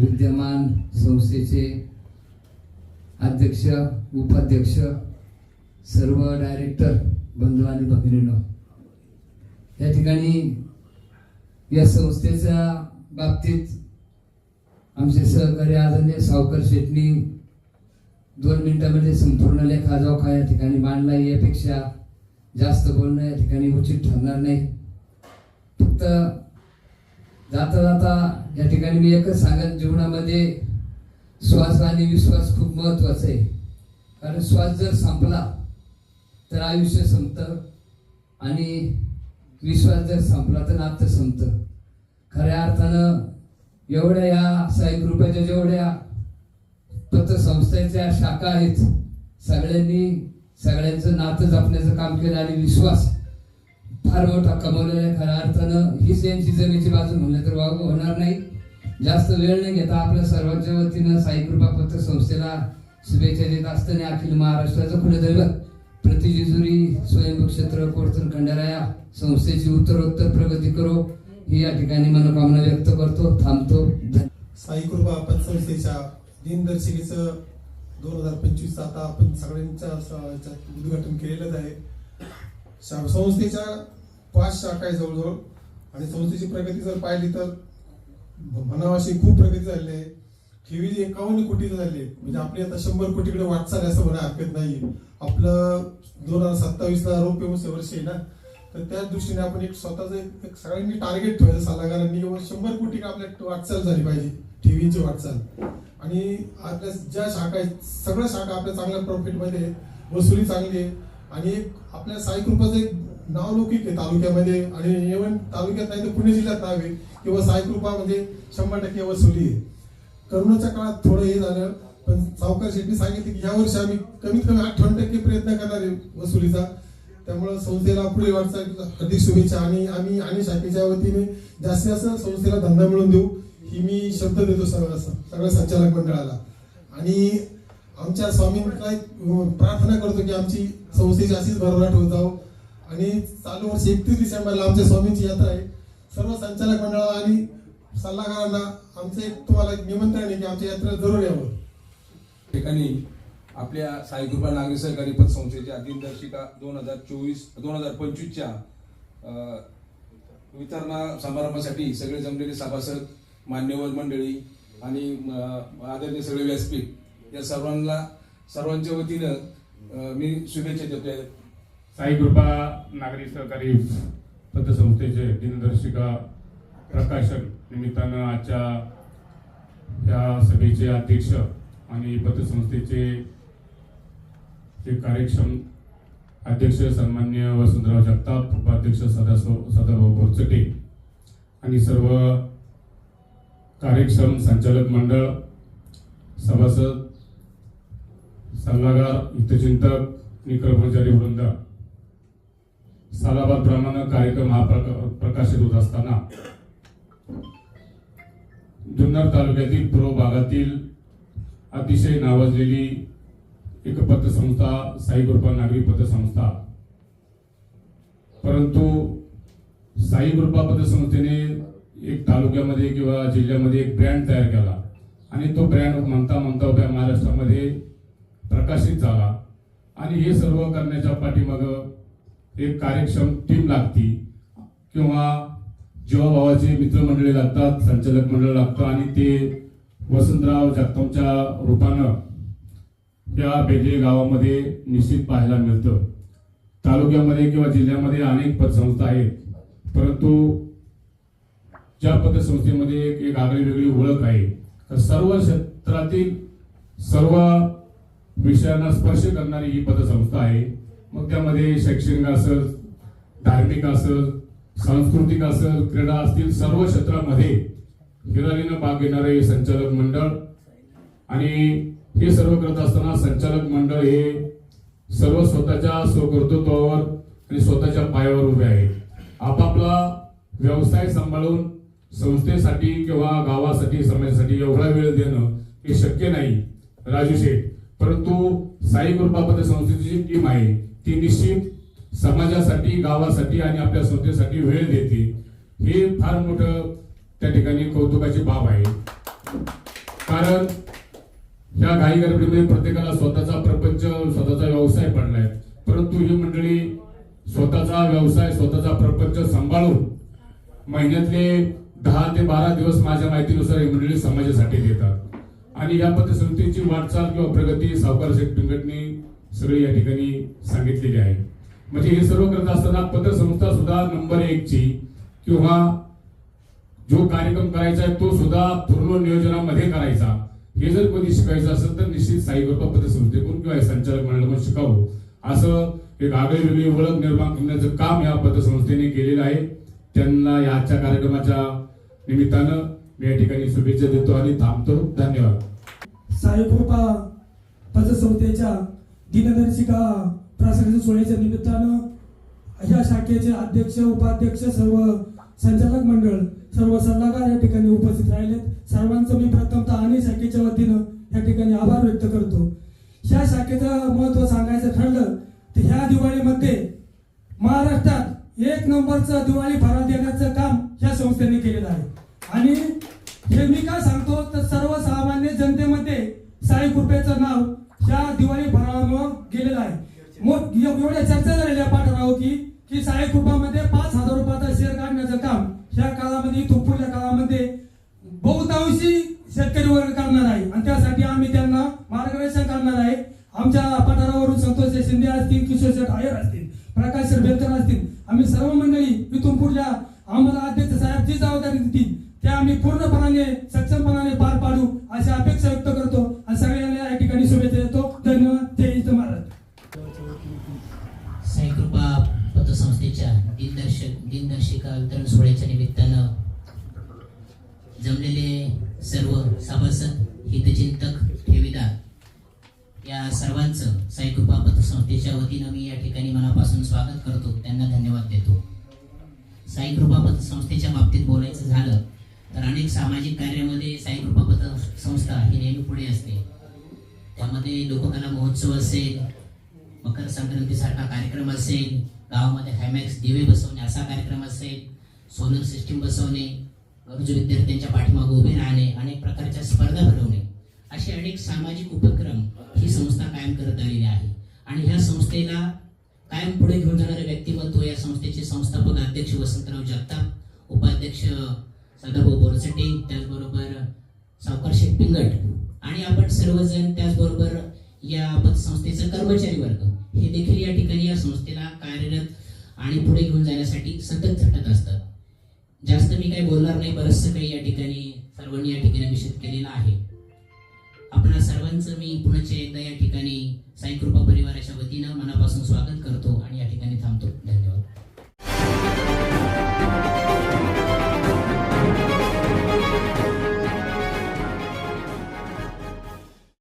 विद्यमान संस्थेचे अध्यक्ष उपाध्यक्ष सर्व डायरेक्टर बंधू आणि भगिनीनं. या ठिकाणी या संस्थेच्या बाबतीत आमचे सहकारी आदरणीय सावकर शेटणी दोन मिनिटामध्ये संपूर्ण लेखाजोखा या ठिकाणी मांडला. यापेक्षा जास्त बोलणं या ठिकाणी उचित ठरणार नाही. फक्त जाता जाता या ठिकाणी मी एकच सांगेन जीवनामध्ये श्वास आणि विश्वास खूप महत्त्वाचा आहे. कारण श्वास जर संपला तर आयुष्य संपतं आणि विश्वास जर संपला तर नातं संपतं. खऱ्या अर्थानं एवढ्या या साई ग्रुपाच्या जेवढ्या पतसंस्थेच्या शाखा आहेत सगळ्यांनी सगळ्यांचं नातं जपण्याचं काम केलं आणि विश्वास फार मोठा कमवलेला खऱ्या अर्थानं ही यांची जमेची बाजू म्हणलं तर वाव होणार नाही. जास्त वेळ नाही घेता आपल्या सर्वांच्या वतीनं साई कृपा संस्थेला शुभेच्छा देत असताना अखिल महाराष्ट्राचं कुलदैवत दैवत. प्रतिजिजुरी स्वयंभू क्षेत्र कोर्तन खंडाराया संस्थेची उत्तरोत्तर प्रगती करो. ही या ठिकाणी मनोकामना व्यक्त करतो थांबतो. साईकृपा साई कृपा पतसंस्थेच्या दिनदर्शिकेचं दोन हजार पंचवीस आता आपण सगळ्यांच्या उद्घाटन केलेलंच आहे. संस्थेच्या पाच शाखा आहे जवळजवळ. आणि संस्थेची प्रगती जर पाहिली तर म्हणावाशी खूप प्रगती झाली आहे. ठेवी एकावन्न कोटीचं झाली आहे म्हणजे आपली आता शंभर कोटीकडे वाटचाल असं म्हणा हरकत नाही आपलं दोन हजार सत्तावीस रोप रौप्य वर्ष आहे ना. तर त्याच दृष्टीने आपण एक स्वतःच एक एक सगळ्यांनी टार्गेट ठेवायचं सल्लागारांनी किंवा शंभर कोटी आपल्या वाटचाल झाली पाहिजे ठेवींची वाटचाल. आणि आपल्या ज्या शाखा आहेत सगळ्या शाखा आपल्या चांगल्या प्रॉफिटमध्ये आहेत. वसुली चांगली आहे. आणि एक आपल्या साई कृपाचं एक नावलौकिक आहे तालुक्यामध्ये. आणि इव्हन तालुक्यात नाही तर पुणे जिल्ह्यात नाव आहे किंवा साई कृपा म्हणजे शंभर टक्के वसुली आहे. करोनाच्या काळात थोडं हे झालं पण सावकार शेट्टी सांगितले की यावर्षी आम्ही कमीत कमी अठ्ठावन्न टक्के प्रयत्न करणार आहे वसुलीचा. त्यामुळे संस्थेला पुढे वाटचाल हार्दिक शुभेच्छा. आणि आम्ही आणि शाखेच्या वतीने जास्तीत जास्त संस्थेला धंदा मिळवून देऊ ही मी शब्द देतो सगळ्या सगळ्या संचालक मंडळाला. आणि आमच्या स्वामींना काय प्रार्थना करतो की आमची संस्थेची अशीच भरभराट होत आहो आणि चालू वर्ष एकतीस डिसेंबरला आमच्या स्वामींची यात्रा आहे. सर्व संचालक मंडळाला आणि सल्लागारांना आमचं एक तुम्हाला एक निमंत्रण आहे की आमच्या यात्रा जरूर यावं. ठिकाणी आपल्या साईकृपा नागरी सहकारी पतसंस्थेच्या दिनदर्शिका दोन हजार चोवीस दोन हजार पंचवीसच्या वितरणा समारंभासाठी सगळे जमलेले सभासद मान्यवर मंडळी आणि आदरणीय सगळे व्यासपीठ या सर्वांना सर्वांच्या वतीनं मी शुभेच्छा देतोय. साई कृपा नागरी सहकारी पतसंस्थेचे दिनदर्शिका प्रकाशन निमित्तानं आजच्या या सभेचे अध्यक्ष आणि पतसंस्थेचे जे कार्यक्षम अध्यक्ष सन्मान्य वसंतराव जगताप उपाध्यक्ष सदाभाऊ सदाभाऊ बोरचटे आणि सर्व कार्यक्षम संचालक मंडळ सभासद सल्लागार हितचिंतक आणि कर्मचारी वृंद सालाबादप्रमाणे कार्यक्रम हा प्रकाशित होत असताना जुन्नर तालुक्यातील पूर्व भागातील अतिशय नावाजलेली एक पतसंस्था साई कृपा नागरी पतसंस्था. परंतु साई कृपा पतसंस्थेने एक तालुक्यामध्ये किंवा जिल्ह्यामध्ये एक ब्रँड तयार केला. आणि तो ब्रँड म्हणता म्हणता उभ्या महाराष्ट्रामध्ये प्रकाशित झाला. आणि हे सर्व करण्याच्या पाठीमागं एक कार्यक्षम टीम लागती. किंवा जेव्हा भावाचे मित्रमंडळी लागतात संचालक मंडळ लागतं आणि ते वसंतराव जगतापच्या रूपानं या बेजे गावामध्ये निश्चित पाहायला मिळतं. तालुक्यामध्ये किंवा जिल्ह्यामध्ये अनेक पतसंस्था आहेत. परंतु ज्या पतसंस्थेमध्ये एक आगळी वेगळी ओळख आहे. तर सर्व क्षेत्रातील सर्व विषयांना स्पर्श करणारी ही पतसंस्था आहे. मग त्यामध्ये शैक्षणिक असेल धार्मिक असेल सांस्कृतिक असेल क्रीडा असतील सर्व क्षेत्रामध्ये हिरारीनं भाग घेणारे संचालक मंडळ आणि हे सर्व करत असताना संचालक मंडळ हे सर्व स्वतःच्या स्वकर्तृत्वावर आणि स्वतःच्या पायावर उभे आहे. आपापला व्यवसाय सांभाळून संस्थेसाठी किंवा गावासाठी समाजासाठी एवढा वेळ देणं हे शक्य नाही. राजू शेठ परंतु साई कृपा संस्थेची जी टीम आहे ती निश्चित समाजासाठी गावासाठी आणि आपल्या संस्थेसाठी वेळ देते. हे फार मोठं त्या ठिकाणी कौतुकाची बाब आहे. कारण ह्या घाई गरबडीमध्ये प्रत्येकाला स्वतःचा प्रपंच स्वतःचा व्यवसाय पडलाय. परंतु ही मंडळी स्वतःचा व्यवसाय स्वतःचा प्रपंच सांभाळून महिन्यातले दहा ते बारा दिवस माझ्या माहितीनुसार ही मंडळी समाजासाठी देतात. आणि या पतसंस्थेची वाटचाल किंवा प्रगती सावकार संघटने सगळी या ठिकाणी सांगितलेली आहे. म्हणजे हे सर्व करत असताना पतसंस्था सुद्धा नंबर एक ची किंवा जो कार्यक्रम करायचा आहे तो सुद्धा पूर्ण नियोजनामध्ये करायचा. हे जर कोणी शिकायचं असेल तर निश्चित साई कृपा पतसंस्थेकडून किंवा संचालक मंडळाकडून शिकावं. असं एक आगळी वेगळी ओळख निर्माण करण्याचं काम या पतसंस्थेने केलेलं आहे. त्यांना या आजच्या कार्यक्रमाच्या निमित्तानं मी या ठिकाणी शुभेच्छा देतो आणि थांबतो. धन्यवाद. साईकृपा पतसंस्थेच्या दिनदर्शिका प्रासंगिक सोहळ्याच्या निमित्तानं या शाखेचे अध्यक्ष उपाध्यक्ष सर्व संचालक मंडळ सर्व सल्लागार या ठिकाणी उपस्थित राहिलेत. सर्वांचं मी प्रथमतः आणि शाखेच्या वतीनं या ठिकाणी आभार व्यक्त करतो. ह्या शाखेचं महत्त्व सांगायचं ठरलं तर ह्या दिवाळीमध्ये महाराष्ट्रात एक नंबरचं दिवाळी फराळ देण्याचं काम ह्या संस्थेने केलेलं आहे. आणि आम्ही इथून काळामध्ये बहुतांशी शेतकरी वर्ग करणार आहे. आणि त्यासाठी आम्ही त्यांना मार्गदर्शन करणार आहे. आमच्या पठारावरून संतोष शिंदे असतील किशोर शेठ आयर असतील प्रकाश शेठ बेलकर असतील आम्ही सर्व मंडळी इथून पुढल्या आम्हाला अध्यक्ष साहेब जी जबाबदारी देतील त्या आम्ही पूर्णपणाने सक्षम साई कार्यामध्ये साईकृपा पतसंस्था ही नेहमी पुढे असते. त्यामध्ये लोककला महोत्सव असेल मकर संक्रांतीसारखा कार्यक्रम असेल गावामध्ये हॅमॅक्स दिवे बसवणे असा कार्यक्रम असेल सोलर सिस्टीम बसवणे गरजू विद्यार्थ्यांच्या पाठीमागे उभे राहणे अनेक प्रकारच्या स्पर्धा भरवणे असे अनेक सामाजिक उपक्रम ही संस्था कायम करत आलेली आहे. आणि ह्या संस्थेला कायम पुढे घेऊन जाणारे व्यक्तिमत्व या संस्थेचे संस्थापक अध्यक्ष वसंतराव जगताप उपाध्यक्ष सदाभाऊ बोरसटे त्याचबरोबर सावकार शेठ पिंगट आणि आपण सर्वजण त्याचबरोबर या पतसंस्थेचा कर्मचारी वर्ग. हे देखील या ठिकाणी या संस्थेला कार्यरत आणि पुढे घेऊन जाण्यासाठी सतत झटत असतात. जास्त मी काही बोलणार नाही बरंचसं काही या ठिकाणी सर्वांनी या ठिकाणी विषय केलेलं आहे. आपणा सर्वांचं मी पुण्याच्या एकदा या ठिकाणी साईकृपा परिवाराच्या वतीनं मनापासून स्वागत करतो आणि या ठिकाणी थांबतो. धन्यवाद.